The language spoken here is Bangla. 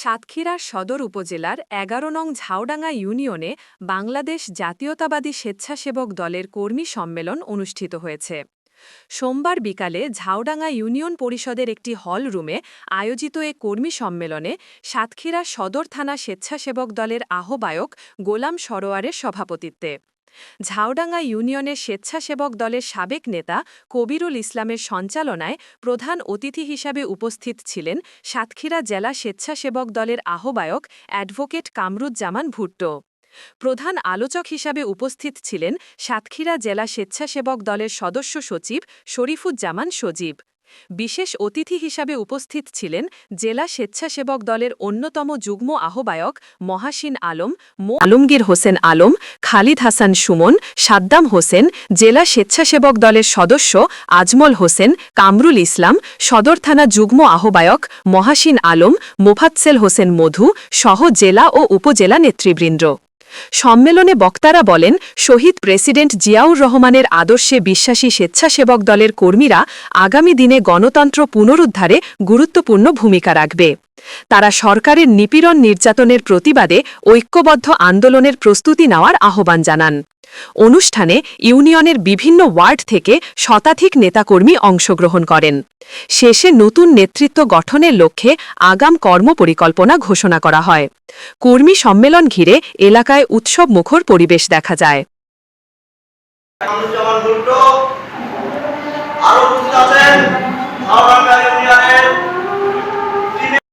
সাতক্ষীরার সদর উপজেলার এগারো নং ঝাউডাঙ্গা ইউনিয়নে বাংলাদেশ জাতীয়তাবাদী স্বেচ্ছাসেবক দলের কর্মী সম্মেলন অনুষ্ঠিত হয়েছে। সোমবার বিকালে ঝাউডাঙ্গা ইউনিয়ন পরিষদের একটি হল রুমে আয়োজিত এ কর্মী সম্মেলনে সাতক্ষীরা সদর থানা স্বেচ্ছাসেবক দলের আহ্বায়ক গোলাম সরোয়ারের সভাপতিত্বে ঝাউডাঙ্গা ইউনিয়নের স্বেচ্ছাসেবক দলের সাবেক নেতা কবিরুল ইসলামের সঞ্চালনায় প্রধান অতিথি হিসাবে উপস্থিত ছিলেন সাতক্ষীরা জেলা স্বেচ্ছাসেবক দলের আহ্বায়ক অ্যাডভোকেট কামরুজ্জামান ভুট্টো। প্রধান আলোচক হিসাবে উপস্থিত ছিলেন সাতক্ষীরা জেলা স্বেচ্ছাসেবক দলের সদস্য সচিব শরীফুজ্জামান সজীব। বিশেষ অতিথি হিসাবে উপস্থিত ছিলেন জেলা স্বেচ্ছাসেবক দলের অন্যতম যুগ্ম আহ্বায়ক মহাসিন আলম, মো আলমগীর হোসেন আলম, খালিদ হাসান সুমন, সাদ্দাম হোসেন, জেলা স্বেচ্ছাসেবক দলের সদস্য আজমল হোসেন, কামরুল ইসলাম, সদর থানা যুগ্ম আহ্বায়ক মহাসিন আলম মোফাৎসেল হোসেন মধু, সহ জেলা ও উপজেলা নেতৃবৃন্দ। সম্মেলনে বক্তারা বলেন, শহীদ প্রেসিডেন্ট জিয়াউর রহমানের আদর্শে বিশ্বাসী স্বেচ্ছাসেবক দলের কর্মীরা আগামী দিনে গণতন্ত্র পুনরুদ্ধারে গুরুত্বপূর্ণ ভূমিকা রাখবে। তারা সরকারের নিপীড়ন নির্যাতনের প্রতিবাদে ঐক্যবদ্ধ আন্দোলনের প্রস্তুতি নেওয়ার আহ্বান জানান। অনুষ্ঠানে ইউনিয়নের বিভিন্ন ওয়ার্ড থেকে শতাধিক নেতাকর্মী অংশগ্রহণ করেন। শেষে নতুন নেতৃত্ব গঠনের লক্ষ্যে আগাম কর্মপরিকল্পনা ঘোষণা করা হয়। কর্মী সম্মেলন ঘিরে এলাকায় উৎসব মুখর পরিবেশ দেখা যায়।